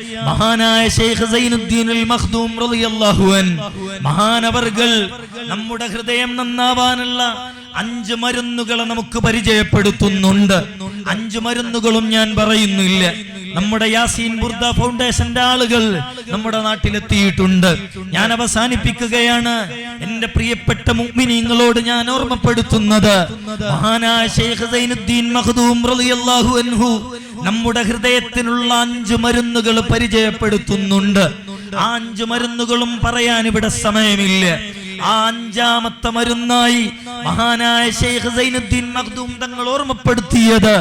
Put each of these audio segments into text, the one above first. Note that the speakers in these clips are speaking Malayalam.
മഹാനായ ഷെയ്ഖ് സൈനുദ്ദീൻ അൽ മഖ്ദൂം റളിയല്ലാഹു അൻ മഹാനവർകൾ നമ്മുടെ ഹൃദയം നന്നാവാനുള്ള അഞ്ച് മരുന്നുകളെ നമുക്ക് പരിചയപ്പെടുത്തുന്നുണ്ട്. അഞ്ച് മരുന്നുകളും ഞാൻ പറയുന്നില്ല. നമ്മുടെ യാസീൻ ബുർദ ഫൗണ്ടേഷന്റെ ആളുകൾ നമ്മുടെ നാട്ടിലെത്തിയിട്ടുണ്ട്. ഞാൻ അവസാനിപ്പിക്കുകയാണ് എന്റെ പ്രിയപ്പെട്ട മുഅ്മിനീങ്ങളോട് ഞാൻ ഓർമ്മപ്പെടുത്തുന്നത്. മഹാനായ ഷെയ്ഖ് സൈനുദ്ദീൻ മഖ്ദൂം റളിയല്ലാഹു അൻഹു നമ്മുടെ ഹൃദയത്തിനുള്ള അഞ്ചു മരുന്നുകൾ പരിചയപ്പെടുത്തുന്നുണ്ട്. ആ അഞ്ചു മരുന്നുകളും പറയാൻ ഇവിടെ സമയമില്ല. ആ അഞ്ചാമത്തെ മരുന്നായി മഹാനായ ഷെയ്ഖ് സൈനുദ്ദീൻ മഖ്ദൂം തങ്ങൾ ഓർമ്മപ്പെടുത്തിയത്.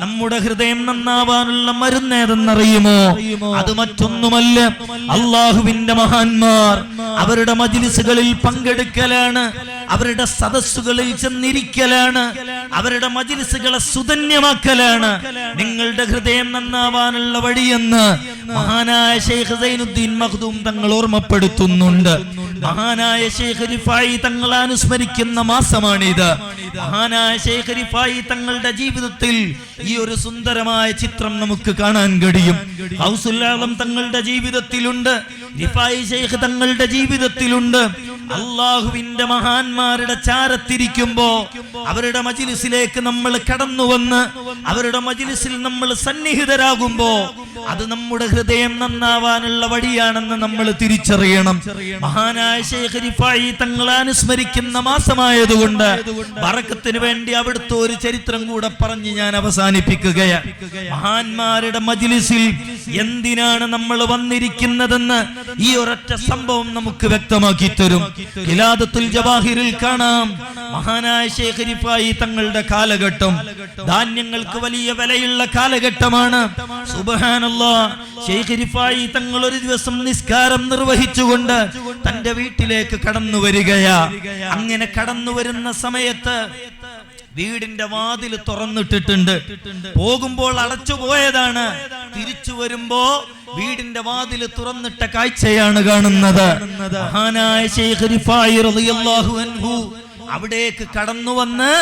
നമ്മുടെ ഹൃദയം നന്നാവാനുള്ള മരുന്ന് ഏതെന്നറിയുമോ? അത് മറ്റൊന്നുമല്ല. അള്ളാഹുവിന്റെ മഹാന്മാർ അവരുടെ മജിലിസുകളിൽ പങ്കെടുക്കലാണ്. അവരുടെ സദസ്സുകളിൽ ചെന്നിരിക്കലാണ്. അവരുടെ മജിലിസുകളെ സുധന്യമാക്കലാണ്. നിങ്ങളുടെ ഹൃദയം നന്നാവാനുള്ള വഴിയെന്ന് മഹാനായ ഷെയ്ഖ് സൈനുദ്ദീൻ മഖ്ദൂം തങ്ങൾ ഓർമ്മപ്പെടുത്തുന്നുണ്ട്. മഹാനായ ഷെയ്ഖ് റിഫായി തങ്ങൾ അനുസ്മരിക്കുന്ന മാസമാണിത്. മഹാനായ ഷെയ്ഖ് റിഫായി തങ്ങളുടെ ജീവിതത്തിൽ ഈ ഒരു സുന്ദരമായ ചിത്രം നമുക്ക് കാണാൻ കഴിയും. ഹൗസുല്ലാളം തങ്ങളുടെ ജീവിതത്തിലുണ്ട്. റിഫായി ഷെയ്ഖ് തങ്ങളുടെ ജീവിതത്തിലുണ്ട്. അള്ളാഹുവിന്റെ മഹാന്മാരുടെ ചാരത്തിരിക്കുമ്പോ അവരുടെ മജിലിസിലേക്ക് നമ്മൾ കടന്നു വന്ന് അവരുടെ മജിലിസിൽ നമ്മൾ സന്നിഹിതരാകുമ്പോ അത് നമ്മുടെ ഹൃദയം നന്നാവാനുള്ള വഴിയാണെന്ന് നമ്മൾ തിരിച്ചറിയണം. മഹാനായ ശേഖരിഫായി തങ്ങളെ അനുസ്മരിക്കുന്ന മാസമായതുകൊണ്ട് വറക്കത്തിന് വേണ്ടി അവിടുത്തെ ഒരു ചരിത്രം കൂടെ പറഞ്ഞ് ഞാൻ അവസാനിപ്പിക്കുകയാണ്. മഹാന്മാരുടെ മജിലിസിൽ എന്തിനാണ് നമ്മൾ വന്നിരിക്കുന്നതെന്ന് ഈ ഒരൊറ്റ സംഭവം നമുക്ക് വ്യക്തമാക്കി തരും. ഖിലാദത്തുൽ ജവാഹിറിൽ കാണാം. മഹാനായ ശേഖരിഫായി തങ്ങളുടെ കാലഘട്ടം. ധാന്യങ്ങൾക്ക് വലിയ വിലയുള്ള കാലഘട്ടമാണ്. സുബ്ഹാനല്ലാ. ശേഖരിഫായി തങ്ങൾ ഒരു ദിവസം നിസ്കാരം നിർവഹിച്ചുകൊണ്ട് തന്റെ വീട്ടിലേക്ക് കടന്നു വരികയാ. അങ്ങനെ കടന്നു വരുന്ന സമയത്ത് വീടിന്റെ വാതിൽ തുറന്നിട്ടിട്ടുണ്ട്. പോകുമ്പോൾ അടച്ചു പോയതാണ്. തിരിച്ചു വരുമ്പോ വീടിന്റെ വാതിൽ തുറന്നിട്ട കാഴ്ചയാണ് കാണുന്നത്. മഹാനായ അവിടേക്ക് കടന്നു വന്ന്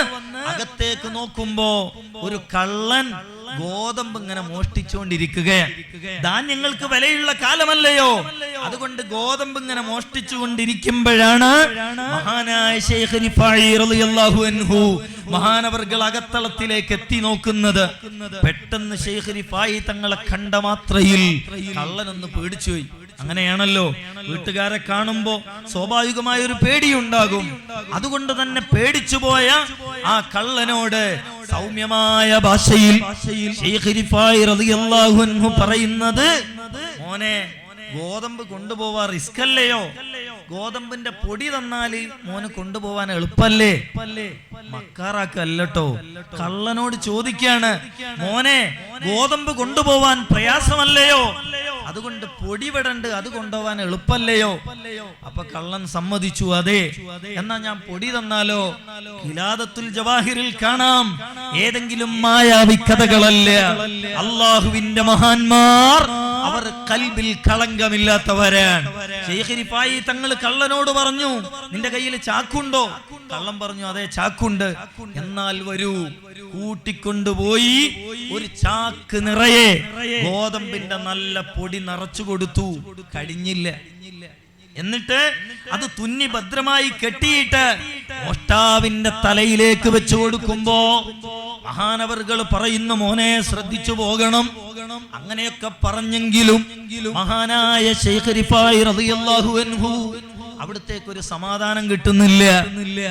അകത്തേക്ക് നോക്കുമ്പോ ഒരു കള്ളൻ ഗോതമ്പ് ഇങ്ങനെ മോഷ്ടിച്ചുകൊണ്ടിരിക്കുകയാണ്. ധാന്യങ്ങൾക്ക് വിലയുള്ള കാലമല്ലയോ? അതുകൊണ്ട് ഗോതമ്പ് ഇങ്ങനെ മോഷ്ടിച്ചുകൊണ്ടിരിക്കുമ്പോഴാണ് മഹാനായ മഹാനവർകൾ അകത്തളത്തിലേക്ക് എത്തി നോക്കുന്നത്. പെട്ടെന്ന് ശേഖരിഫായി തങ്ങളെ കണ്ട മാത്രയിൽ കള്ളനൊന്ന് പേടിച്ചുപോയി. അങ്ങനെയാണല്ലോ. വീട്ടുകാരെ കാണുമ്പോ സ്വാഭാവികമായ ഒരു പേടിയുണ്ടാകും. അതുകൊണ്ട് തന്നെ പേടിച്ചു പോയ ആ കള്ളനോട് സൗമ്യമായ ഭാഷയിൽ പറയുന്നത് മോനെ ഗോതമ്പ് കൊണ്ടുപോവാ റിസ്ക് അല്ലയോ ഗോതമ്പിന്റെ പൊടി തന്നാൽ മോന് കൊണ്ടുപോവാൻ എളുപ്പല്ലേ? മക്കാറാക്കല്ലോ കള്ളനോട് ചോദിക്കാണ് മോനെ ഗോതമ്പ് കൊണ്ടുപോവാൻ പ്രയാസമല്ലയോ? അതുകൊണ്ട് പൊടിവിടണ്ട് അത് കൊണ്ടുപോവാൻ എളുപ്പല്ലയോ അപ്പൊ കള്ളൻ സമ്മതിച്ചു അതെ. എന്നാ ഞാൻ പൊടി തന്നാലോ? കിലാദത്തുൽ ജവാഹിറിൽ കാണാം. ഏതെങ്കിലും മായാവി കഥകളല്ല? അള്ളാഹുവിന്റെ മഹാന്മാർ അവർ കൽബിൽ കളങ്കമില്ലാത്തവരാണ് ശേഖരിപ്പായി തങ്ങൾ കള്ളനോട് പറഞ്ഞു നിന്റെ കയ്യിൽ ചാക്കുണ്ടോ? കള്ളം പറഞ്ഞു അതെ ചാക്കുണ്ട്. എന്നാൽ വരൂ. കൂട്ടിക്കൊണ്ടുപോയി ഒരു ചാക്ക് നിറയെ ഗോതമ്പിന്റെ നല്ല പൊടി നിറച്ചു കൊടുത്തു. കഴിഞ്ഞില്ല. എന്നിട്ട് അത് തുന്നി ഭദ്രമായി കെട്ടിയിട്ട് മോഷ്ടാവിന്റെ തലയിലേക്ക് വെച്ചു കൊടുക്കുമ്പോ മഹാനവറുകൾ പറയുന്ന മോനെ ശ്രദ്ധിച്ചു പോകണം. അങ്ങനെയൊക്കെ പറഞ്ഞെങ്കിലും മഹാനായ ശേഖരിപ്പായി റിഫായി റളിയല്ലാഹു അൻഹു അവിടത്തേക്ക് ഒരു സമാധാനം കിട്ടുന്നില്ല.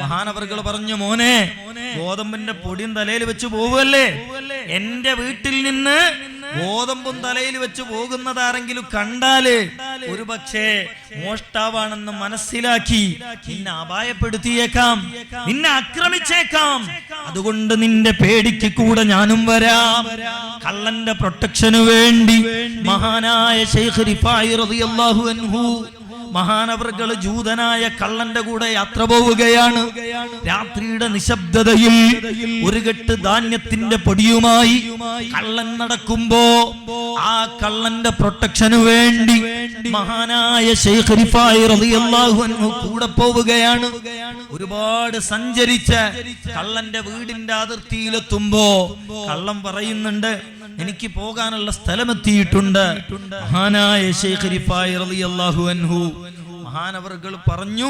മഹാനവർകൾ പറഞ്ഞു മോനെ ഗോതമ്പിന്റെ പൊടിയും തലയിൽ വെച്ച് പോവല്ലേ എന്റെ വീട്ടിൽ നിന്ന് ഗോതമ്പും തലയിൽ വെച്ച് പോകുന്നതാരെങ്കിലും കണ്ടാൽ ഒരു പക്ഷേ മോഷ്ടാവാണെന്ന് മനസ്സിലാക്കി നിന്നെ അപായപ്പെടുത്തിയേക്കാം നിന്നെ ആക്രമിച്ചേക്കാം. അതുകൊണ്ട് നിന്റെ പേടിക്ക് കൂടെ ഞാനും വരാം. കള്ളന്റെ പ്രൊട്ടക്ഷന് വേണ്ടി മഹാനായ ശൈഖ് റിഫായി റളിയല്ലാഹു അൻഹു മഹാനവറുകൾ ജൂതനായ കള്ളന്റെ കൂടെ യാത്ര പോവുകയാണ്. രാത്രിയുടെ നിശബ്ദതയിൽ ഒരു കെട്ട് ധാന്യത്തിന്റെ പൊടിയുമായി കള്ളൻ നടക്കുമ്പോ ആ കള്ളന്റെ പ്രൊട്ടക്ഷന് വേണ്ടി മഹാനായ കൂടെ പോവുകയാണ്. ഒരുപാട് സഞ്ചരിച്ച് കള്ളന്റെ വീടിന്റെ അതിർത്തിയിലെത്തുമ്പോ കള്ളം പറയുന്നുണ്ട് എനിക്ക് പോകാനുള്ള സ്ഥലമെത്തിയിട്ടുണ്ട്. മഹാനായ റളിയല്ലാഹു അൻഹു. മഹാനവറുകൾ പറഞ്ഞു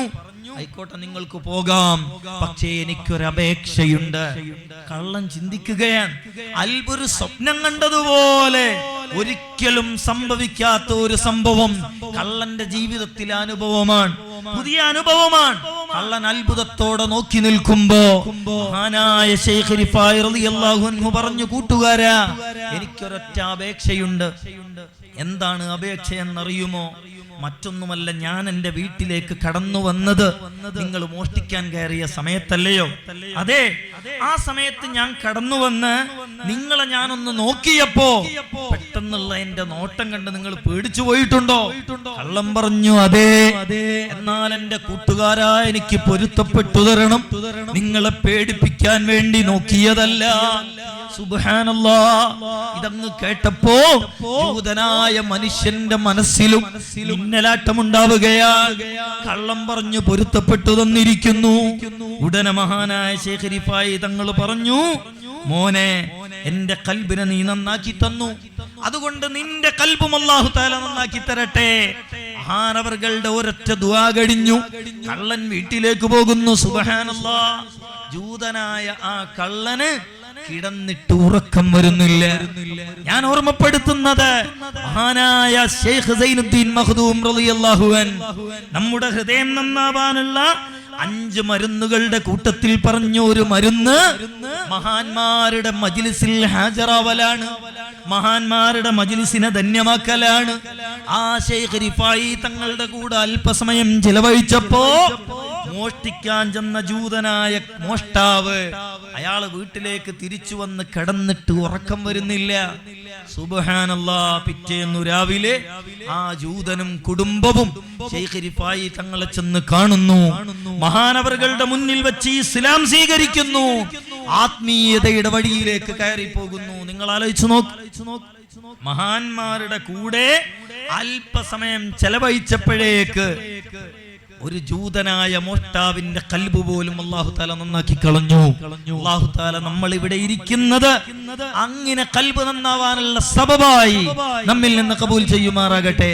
ആയിക്കോട്ടെ നിങ്ങൾക്ക് പോകാം. പക്ഷേ എനിക്കൊരു അപേക്ഷയുണ്ട് കള്ളൻ ചിന്തിക്കുകയാണ്. അൽബൊരു സ്വപ്നം കണ്ടതുപോലെ ഒരിക്കലും സംഭവിക്കാത്ത ഒരു സംഭവം കള്ളന്റെ ജീവിതത്തിലെ അനുഭവമാണ്. പുതിയ അനുഭവമാണ്. കള്ളൻ അത്ഭുതത്തോടെ നോക്കി നിൽക്കുമ്പോ മഹാനായ അൻഹു പറഞ്ഞു കൂട്ടുകാരാ എനിക്കൊരൊറ്റ അപേക്ഷയുണ്ട്. എന്താണ് അപേക്ഷ എന്നറിയുമോ മറ്റൊന്നുമല്ല ഞാൻ എന്റെ വീട്ടിലേക്ക് കടന്നു വന്നത് നിങ്ങൾ മോഷ്ടിക്കാൻ കയറിയ സമയത്തല്ലയോ? അതെ ആ സമയത്ത് ഞാൻ കടന്നു വന്ന് നിങ്ങളെ ഞാനൊന്ന് നോക്കിയപ്പോ പെട്ടെന്നുള്ള എന്റെ നോട്ടം കണ്ട് നിങ്ങൾ പേടിച്ചു പോയിട്ടുണ്ടോ? കള്ളം പറഞ്ഞു അതെ. എന്നാൽ എന്റെ കൂട്ടുകാരാ എനിക്ക് പൊരുത്തപ്പെട്ടു തരണം. നിങ്ങളെ പേടിപ്പിക്കാൻ വേണ്ടി നോക്കിയതല്ല. ഇതങ്ങ് കേട്ടപ്പോ ജൂതനായ മനുഷ്യന്റെ മനസ്സിലും മിന്നലാട്ടം ഉണ്ടാവുകയാണ് കള്ളം പറഞ്ഞു പൊരുത്തപ്പെട്ടു തന്നിരിക്കുന്നു. ഉടനെ മഹാനായ ശേഖരിഫായി തങ്ങൾ പറഞ്ഞു മോനെ എന്റെ കൽബിനെ നീ നന്നാക്കി തന്നു. അതുകൊണ്ട് നിന്റെ കൽബും അള്ളാഹു താല നന്നാക്കി തരട്ടെ. മഹാനവർകളുടെ ഒരൊറ്റ ദുആ കഴിഞ്ഞു. കള്ളൻ വീട്ടിലേക്ക് പോകുന്നു. സുബഹാനല്ലാ. ജൂതനായ ആ കള്ളന് കിടന്നിട്ട് ഉറക്കം വരുന്നില്ല. ഞാൻ ഓർമ്മപ്പെടുത്തുന്നത് മഹാനായ ഷെയ്ഖ് സൈനുദ്ദീൻ മഹദൂം റളിയല്ലാഹു അൻ. നമ്മുടെ ഹൃദയം നന്നാവാനുള്ള അഞ്ച് മരുന്നുകളുടെ കൂട്ടത്തിൽ പറഞ്ഞ ഒരു മരുന്ന് മഹാന്മാരുടെ മജിലിസിൽ ഹാജറാവലാണ് മഹാന്മാരുടെ മജിലിസിനെ ധന്യമാക്കലാണ്. ആ ഷെയ്ഖ് റിഫായി തങ്ങളുടെ കൂടെ അല്പസമയം ചിലവഴിച്ചപ്പോ മോഷ്ടിക്കാൻ ചെന്ന ജൂതനായ മോഷ്ടാവ് അയാൾ വീട്ടിലേക്ക് തിരിച്ചു വന്ന് കിടന്നിട്ട് ഉറക്കം വരുന്നില്ല. സുബഹാനല്ലാ പിറ്റേന്നു രാവിലെ ആ ജൂതനും കുടുംബവും ശേഖരിപ്പായി തങ്ങളെ ചെന്ന് കാണുന്നു. മഹാനവറുകളുടെ മുന്നിൽ വെച്ച് ഇസ്ലാം സ്വീകരിക്കുന്നു. ആത്മീയതയുടെ വഴിയിലേക്ക് കയറി പോകുന്നു നിങ്ങൾ ആലോചിച്ചു നോക്ക്. മഹാന്മാരുടെ കൂടെ അല്പസമയം ചെലവഴിച്ചപ്പോഴേക്ക് ഒരു ജൂതനായ മോഷ്ടാവിന്റെ കൽബ് പോലും അള്ളാഹു താല നന്നാക്കി കളഞ്ഞു. അള്ളാഹു താല നമ്മൾ ഇവിടെ ഇരിക്കുന്നത് അങ്ങനെ കൽബ് നന്നാവാനുള്ള സബബായി. നമ്മിൽ നിന്ന് കബൂൽ ചെയ്യുമാറാകട്ടെ.